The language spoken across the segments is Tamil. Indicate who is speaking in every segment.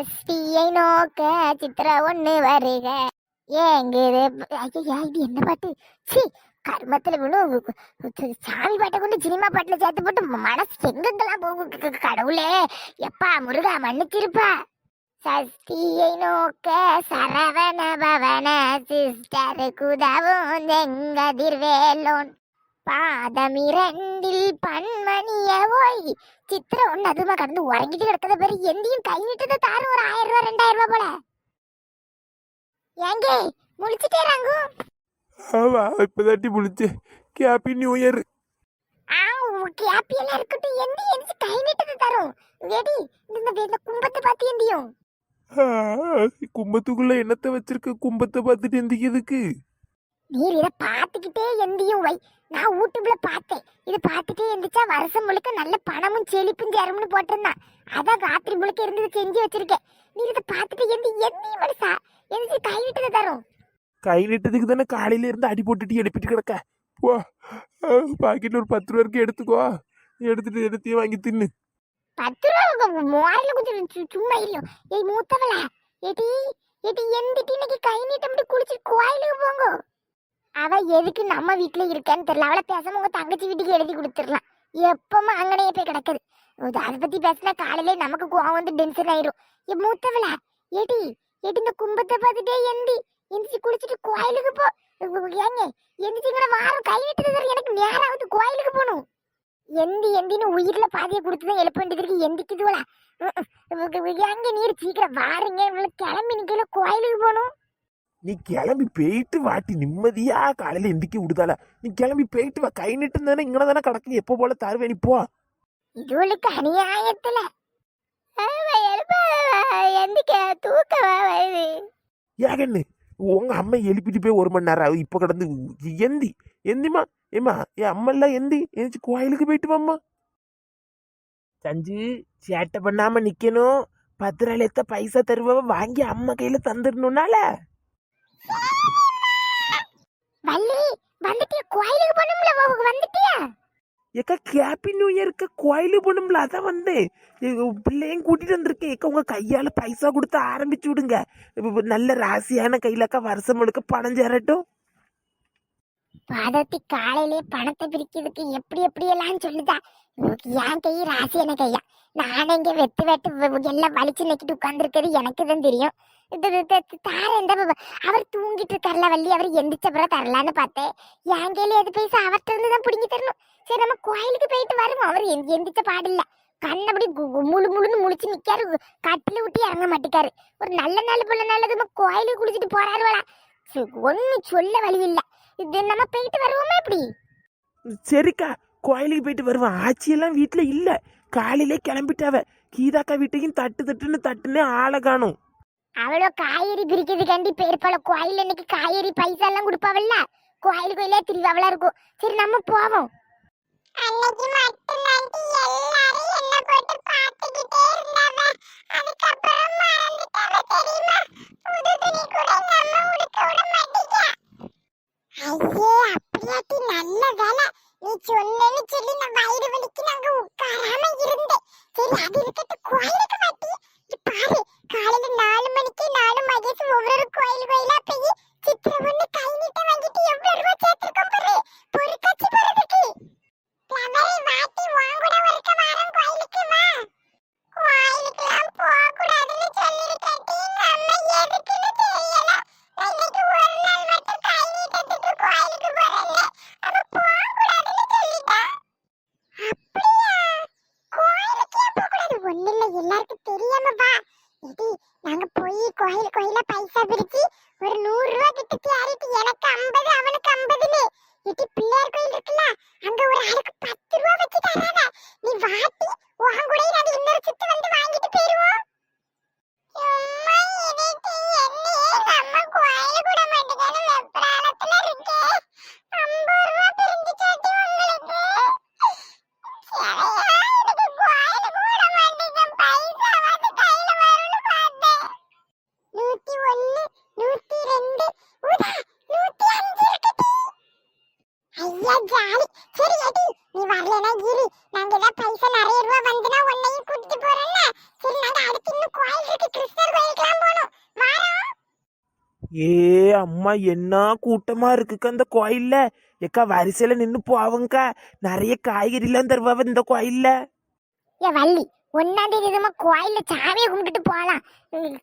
Speaker 1: சஷ்டியை நோக்க சித்திர ஒண்ணு வருக. ஏங்குது. ஐயா இது என்ன பாட்டு? சி கர்மத்துல விழும் சாமி பாட்டை கொண்டு சினிமா பாட்டுல சேர்த்து போட்டு மனசு எங்கெங்கெல்லாம் போகும் கடவுளே. எப்பா முருகா மன்னிச்சிருப்பா. சஷ்டியை நோக்க சரவண பவன சிஸ்டர் குதவும் எங்கதிர்வேலோன் பன்மணிய ஓய். சித்திரம் ஒண்ணு அதுமா கடந்து உறங்கிட்டு கிடக்கத பேரு எந்தையும் கை நீட்டத தாரு ஒரு ஆயிரம் ரூபாய் ரெண்டாயிரம் ரூபாய் போல. ஏங்க முழிச்சிட்டே ராங்கு.
Speaker 2: ஆமா இப்பதாட்டி முடிச்சு ஹாப்பி நியூ இயர்
Speaker 1: ஆ கேப்பி எல்லாம் இருக்கட்டும். எந்தி எந்திச்சு கை நீட்டத தரும். ஏடி இந்த இந்த கும்பத்தை பார்த்து எந்தியும்.
Speaker 2: கும்பத்துக்குள்ள என்னத்தை வச்சிருக்க? கும்பத்தை பார்த்துட்டு எந்திக்கிறதுக்கு.
Speaker 1: நீர் இதை பார்த்துக்கிட்டே எந்தியும் வை. நான் யூடியூப்ல பார்த்தேன். இது பார்த்துட்டே எந்திரிச்சா வருஷம் முழுக்க நல்ல பணமும் செழிப்பும் சேரும்னு போட்டிருந்தான். அதான் ராத்திரி முழுக்க இருந்து செஞ்சு வச்சிருக்கேன். நீ இதை பார்த்துட்டு எந்தி எந்தியும் மனுஷா எந்திரிச்சு கை விட்டதை தரும்.
Speaker 2: கை நீட்டதுக்கு தானே காலையில இருந்து அடி போட்டுட்டு எழுப்பிட்டு கிடக்க? போ. பாக்கெட்ல ஒரு பத்து ரூபா இருக்கு எடுத்துக்கோ. எடுத்துட்டு எடுத்தையும் வாங்கி தின்னு.
Speaker 1: பத்து ரூபா மோரில் கொஞ்சம் சும்மா இல்லையோ? ஏய் மூத்தவள. ஏடி ஏடி எந்திட்டு இன்னைக்கு கை நீட்டம்ட்டு குளிச்சு கோயிலுக்கு போங்க. அவ எதுக்கு நம்ம வீட்டில் இருக்கேன்னு தெரியல. அவளை பேசாம உங்க தங்கச்சி வீட்டுக்கு எழுதி கொடுத்துடலாம். எப்பவும் அங்கனையே போய் கிடக்குது. அதை பத்தி பேசினா காலையில நமக்கு கோவம் வந்து டென்ஷன் ஆயிரும். ஏ மூத்தவள? ஏடி ஏடி இந்த கும்பத்தை பார்த்துட்டே எந்தி. எந்திரிச்சு குளிச்சுட்டு கோயிலுக்கு போ. ஏங்க எந்திரிச்சுங்களை வாரம் கை விட்டுறது எனக்கு நேரம் ஆகுது. கோயிலுக்கு போகணும். எந்தி எந்தின்னு உயிர்ல பாதியை கொடுத்துதான் எழுப்ப வேண்டியதுக்கு எந்திக்குதுவளா ஏங்க நீர் சீக்கிரம் வாருங்க. இவ்வளவு கிளம்பி நிக்கல. கோயிலுக்கு போகணும்.
Speaker 2: நீ கிளம்பி போயிட்டு வாட்டி நிம்மதியா காலையில எந்திக்க விடுதால நீ கிளம்பி போயிட்டு வா. கை நீட்டு தானே இங்கே தானே கிடக்கு எப்போ போல தருவே நீ போ.
Speaker 1: இதுவளுக்கு அநியாயத்துல. எந்திக்க தூக்கமா வருது
Speaker 2: ஏகன்னு உங்க அம்மா எழுப்பிட்டு போய் ஒரு மணி நேரம் ஆகுது. இப்போ கிடந்து எந்தி. எந்திமா ஏம்மா என் அம்மா எல்லாம் எந்தி? எந்திரிச்சு கோயிலுக்கு போயிட்டு வாம்மா. சஞ்சு சேட்டை பண்ணாம நிக்கணும். பத்து ரூபாய் பைசா தருவ வாங்கி அம்மா கையில தந்துடணும்னால.
Speaker 1: வள்ளி வந்துட்டியா கோயிலுக்கு போகணும்ல வ- வந்துட்டியா
Speaker 2: ஏக்கா ஹாப்பி நியூ இயருக்கு கோயிலுக்கு போகணும்ல அதான் வந்தேன். பிள்ளையும் கூட்டிட்டு வந்திருக்கேன். ஏக்கா உங்க கையால பைசா கொடுத்து ஆரம்பிச்சு விடுங்க. நல்ல ராசியான கையிலக்கா வருஷம் முழுக்க பணம் சேரட்டும்.
Speaker 1: பாதத்தி காலையிலே பணத்தை பிரிக்கிறதுக்கு எப்படி எப்படி எல்லாம் சொல்லுதா? இவளுக்கு என் கை? ராசியான கையா? நானே இங்கே வெத்து வெட்டு எல்லாம் வலிச்சு நக்கிட்டு உட்காந்துருக்கிறது எனக்கு தான் தெரியும் தார எந்த அவர் தூங்கிட்டு இருக்கார்ல வள்ளி அவர் எந்திரிச்ச பிறகு தரலான்னு பார்த்தேன். என் கையில எது பைசா அவர்கிட்ட இருந்து தான் பிடிங்கி தரணும். சரி நம்ம கோயிலுக்கு போயிட்டு வருவோம். அவர் எந்திரிச்ச பாடில்ல கண்ணபடி முழு முழுன்னு முழிச்சு நிக்காரு. கட்டில விட்டு இறங்க மாட்டேக்காரு. ஒரு நல்ல நாள் போல நல்லது கோயிலுக்கு குளிச்சுட்டு போறாருவலா ஒன்னும் சொல்ல வழி இல்லை. இது நம்ம போயிட்டு வருவோமா இப்படி
Speaker 2: சரிக்கா. கோயிலுக்கு போயிட்டு வருவான். ஆச்சியெல்லாம் வீட்டில் இல்லை. காலையிலே கிளம்பிட்டாவ. கீதாக்கா வீட்டையும் தட்டு தட்டுன்னு தட்டுன்னு ஆளை காணும்.
Speaker 1: அவளோ காய்கறி பிரிக்கிறதுக்காண்டி பேர்பால கோயில் இன்னைக்கு காய்கறி பைசா எல்லாம் கொடுப்பாவல்ல? கோயில் கோயிலே திருவாவலா இருக்கும். சரி நம்ம போவோம். அது இருக்கட்டும் கோயிலுக்கு
Speaker 2: ஏ அம்மா என்ன கூட்டமா இருக்குக்கா அந்த கோயில்ல? ஏக்கா வரிசையில நின்னு போவங்கக்கா நிறைய காய்கறிலாம் தருவாவ இந்த கோயில்ல.
Speaker 1: ஏ வள்ளி ஒன்னாம் தேதி நம்ம கோயில்ல சாமியை கும்பிட்டுட்டு போகலாம்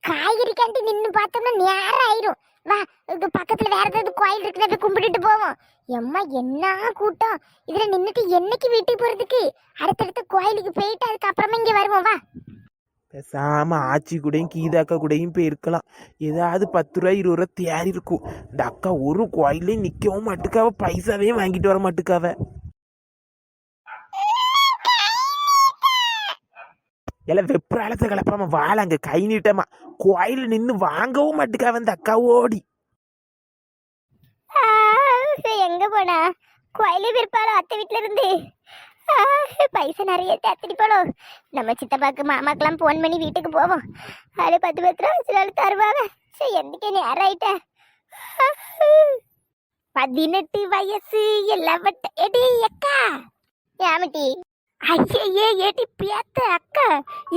Speaker 1: காய்கறி கண்டி நின்று பார்த்தோம்னா நேரம் ஆயிரும். வா இது பக்கத்துல வேற ஏதாவது கோயில் இருக்குதா போய் கும்பிட்டுட்டு போவோம். எம்மா என்ன கூட்டம்? இதுல நின்னுட்டு என்னைக்கு வீட்டுக்கு போறதுக்கு? அடுத்தடுத்த கோயிலுக்கு போயிட்டு அதுக்கப்புறமா இங்க வருவோம் வா.
Speaker 2: பேசாம ஆச்சி கூடயும் கீதாக்கா கூடயும் போயிருக்கலாம் ஏதாவது பத்து ரூபா இருபது ரூபா தேறி இருக்கும். இந்த அக்கா ஒரு கோயிலையும் நிக்கவும் மாட்டுக்காவ பைசாவே வாங்கிட்டு வர மாட்டுக்காவ எல்லாம் வெப்ராலத்தை வாழ வாழாங்க கை நீட்டமா. கோயில் நின்னு வாங்கவும் மாட்டுக்காவ இந்த அக்கா ஓடி.
Speaker 1: எங்க போனா? கோயிலே விற்பாளோ அத்தை வீட்டுல இருந்து? பைசா நிறைய தேத்திட்டு போலும் நம்ம சித்தப்பாக்கு மாமாக்கெல்லாம் ஃபோன் பண்ணி வீட்டுக்கு போவோம். அது பத்து பத்து ரூபா வச்சு நாள் தருவாங்க. சரி எந்திக்க நேரம் ஆயிட்ட. பதினெட்டு வயசு எல்லாவட்ட. எடி அக்கா. ஏமட்டி ஐயே ஏடி பேத்த அக்கா.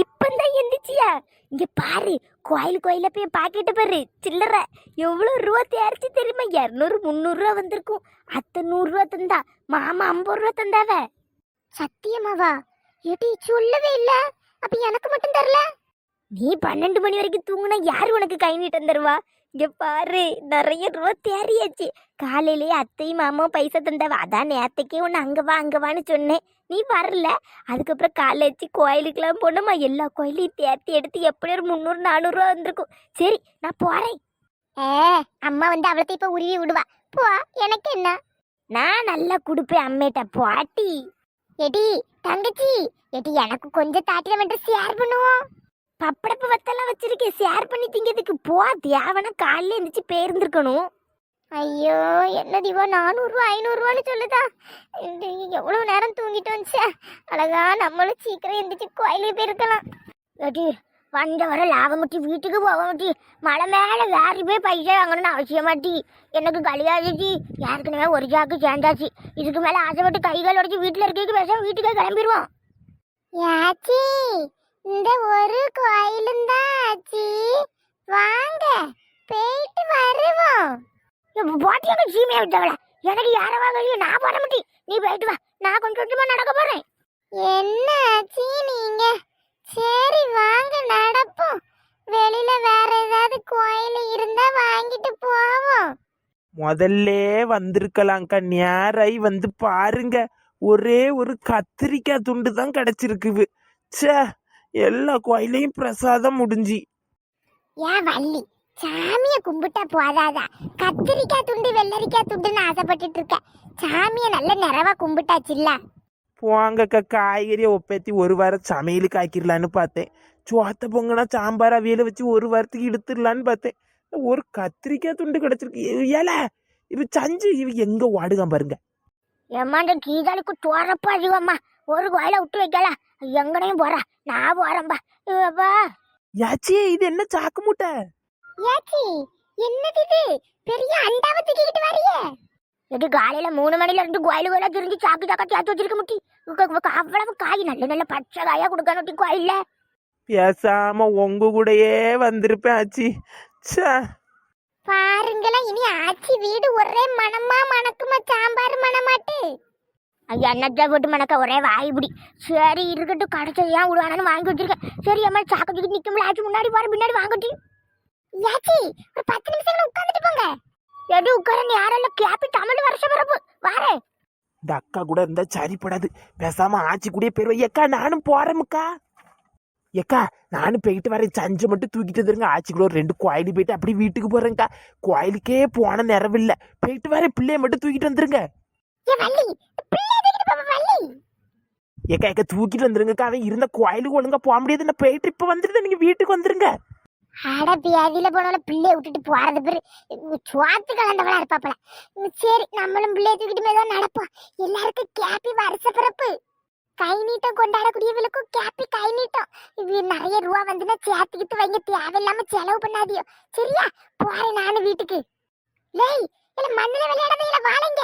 Speaker 1: இப்பந்தான் எந்திரிச்சியா? இங்க பாரு கோயில் கோயில போய் பாக்கெட்டு பாரு. சில்லற. எவ்வளோ ரூபா தேர்ச்சி தெரியுமா? இரநூறு முந்நூறுரூவா வந்திருக்கும். அத்தை நூறுரூவா தந்தா. மாமா ஐம்பது ரூபா தந்தாவ. சத்தியமாவா ஏடி சொல்லவே இல்ல. அப்ப எனக்கு மட்டும் தரல? நீ பன்னெண்டு மணி வரைக்கும் தூங்குனா யாரு உனக்கு கை நீட்டம் தருவா? இங்க பாரு நிறைய ரூபா தேறியாச்சு. காலையிலேயே அத்தையும் மாமாவும் பைசா தந்தாவ அதான் நேத்தைக்கே உன்னை அங்க வா அங்க வான்னு சொன்னேன். நீ வரல. அதுக்கப்புறம் காலேஜ் கோயிலுக்கெல்லாம் போனோமா? எல்லா கோயிலையும் தேர்த்தி எடுத்து எப்படி ஒரு முந்நூறு நானூறுரூவா வந்திருக்கும். சரி நான் போறேன். ஏ அம்மா வந்து அவளத்தை இப்ப உருவி விடுவா. போ எனக்கு என்ன? நான் நல்லா கொடுப்பேன் அம்மேட்ட. பாட்டி. எடி தங்கச்சி. எடி எனக்கு கொஞ்சம் தாட்டில மட்டும் ஷேர் பண்ணுவோம் பப்படப்பு வத்தெல்லாம் வச்சிருக்கேன் ஷேர் பண்ணி திங்கிறதுக்கு போ. தேவனா காலையில் எழுந்திரிச்சு போயிருந்துருக்கணும். ஐயோ என்ன திவா நானூறுரூவா ஐநூறுரூவான்னு சொல்லுதா. எவ்வளோ நேரம் தூங்கிட்டு வந்துச்சே அழகா நம்மளும் சீக்கிரம் எழுந்திரிச்சு கோயிலுக்கு போயிருக்கலாம். எடி வந்த வர லாபமுட்டி வீட்டுக்கு போக முட்டி மலை மேலே வேறு போய் பைசா வாங்கணும்னு அவசியமாட்டி எனக்கு கலியாச்சு யாருக்குமே ஒரு ஜாக்கு சேர்ந்தாச்சு. இதுக்கு மேலே ஆசைப்பட்டு கைகள் உடச்சி வீட்டில் இருக்க பேசாம வீட்டுக்கே கிளம்பிடுவோம். யாச்சி இந்த ஒரு கோயிலும் தான் ஆச்சி. வாங்க போயிட்டு வருவோம். போட்டியாக சீமையை விட்டவள எனக்கு யார வாங்க நான் போட முட்டி நீ போயிட்டு வா. நான் கொஞ்சம் கொஞ்சமா நடக்க போறேன். என்ன ஆச்சி நீங்க? சரி வாங்க
Speaker 2: முதல்ல வந்திருக்கலாம்க்கா நேராய் வந்து பாருங்க. ஒரே ஒரு கத்திரிக்காய் துண்டு தான் கிடைச்சிருக்குது. ச்சே எல்லா கோயிலையும் பிரசாதம் முடிஞ்சி.
Speaker 1: ஏன் வள்ளி சாமிய கும்பிட்டா போதாதா? கத்திரிக்காய் துண்டு வெள்ளரிக்காய் துண்டுன்னு ஆசைப்பட்டுட்டு இருக்க சாமிய நல்ல நிறைவா கும்பிட்டாச்சுல்ல?
Speaker 2: போங்கக்கா காய்கறியை ஒப்பேத்தி ஒரு வாரம் சமையலுக்கு ஆக்கிடலான்னு பார்த்தேன். சோத்த பொங்கனா சாம்பார் அவியலை வச்சு ஒரு வாரத்துக்கு எடுத்துடலான்னு பார்த்தேன். ஒரு கத்திரிக்காய் துண்டு கிடைச்சிருக்கு. ஏல இவ சஞ்சு இவ எங்க வாடுகான் பாருங்க.
Speaker 1: எம்மாண்ட கீதாளுக்கு தோறப்பா அதிகம்மா. ஒரு கோயில விட்டு வைக்கல. எங்கனையும் போறா. நான் போறேன்பா. அப்பா
Speaker 2: யாச்சி இது என்ன சாக்கு மூட்டை?
Speaker 1: ஏச்சி என்னது இது? பெரிய அண்டாவை தூக்கிட்டு வரியே. இது காலையில மூணு மணில இருந்து கோயில் கோயிலா திரிஞ்சு சாக்கு சாக்கா சேர்த்து வச்சிருக்க முட்டி. அவ்வளவு காய் நல்ல நல்ல பச்சை காயா கொடுக்கணும் கோயில்ல.
Speaker 2: பேசாம உங்க கூடயே வந்திருப்பேன் ஆச்சி. ச்சே.
Speaker 1: பாருங்களா இனி ஆச்சி வீடு ஒரே மணமா மணக்குமா சாம்பார் மணமாட்டு? ஐயா என்னத்தை போட்டு மணக்க ஒரே வாய்புடி. சரி இருக்கட்டும் கடைச்சது ஏன் விடுவானு வாங்கி வச்சிருக்கேன்? சரி அம்மா சாக்கத்துக்கு நிற்கும் ஆச்சு முன்னாடி போற பின்னாடி வாங்கட்டி. யாச்சி ஒரு பத்து நிமிஷம் உட்காந்துட்டு போங்க. எது உட்கார யாரெல்லாம் கேப்பி தமிழ் வருஷ பிறப்பு? வாரேன்
Speaker 2: இந்த அக்கா கூட இருந்தா சரிப்படாது. பேசாம ஆச்சி கூடயே போயிருவேன் ஏக்கா நானும் போறேமுக்கா ஏக்கா நானும் போயிட்டு வரேன். சஞ்சை மட்டும் தூக்கிட்டு வந்துருங்க. ஆச்சி கூட ஒரு ரெண்டு கோயிலுக்கு போயிட்டு அப்படியே வீட்டுக்கு போறேங்க்கா கோயிலுக்கே போன நிறவில்ல போயிட்டு வரேன். பிள்ளைய மட்டும் தூக்கிட்டு வந்துருங்க. ஏக்கா ஏக்கா தூக்கிட்டு வந்துருங்கக்கா. அவன் இருந்த கோயிலுக்கு ஒழுங்கா போக முடியாது. நான் போயிட்டு இப்ப வந்துருந்தேன். நீங்க வீட்டுக்கு வந்துருங்க.
Speaker 1: அட பியாதியில போனவள பிள்ளைய விட்டுட்டு போறது பேரு. சுவாத்து கலந்தவளா இருப்பாப்பல. சரி நம்மளும் பிள்ளைய தூக்கிட்டு மேதான் நடப்போம். எல்லாருக்கும் கேப்பி வருஷ பிறப்பு. கை நீட்டம் கொண்டாடக்கூடியவளுக்கும் கேப்பி கை நீட்டம் இது நிறைய ரூபா வந்துன்னா சேர்த்துக்கிட்டு வைங்க தேவையில்லாம செலவு பண்ணாதியோ சரியா? போறேன் நானு வீட்டுக்கு. லேய் இல்ல மண்ணில் விளையாடாதீங்களா வாழைங்க.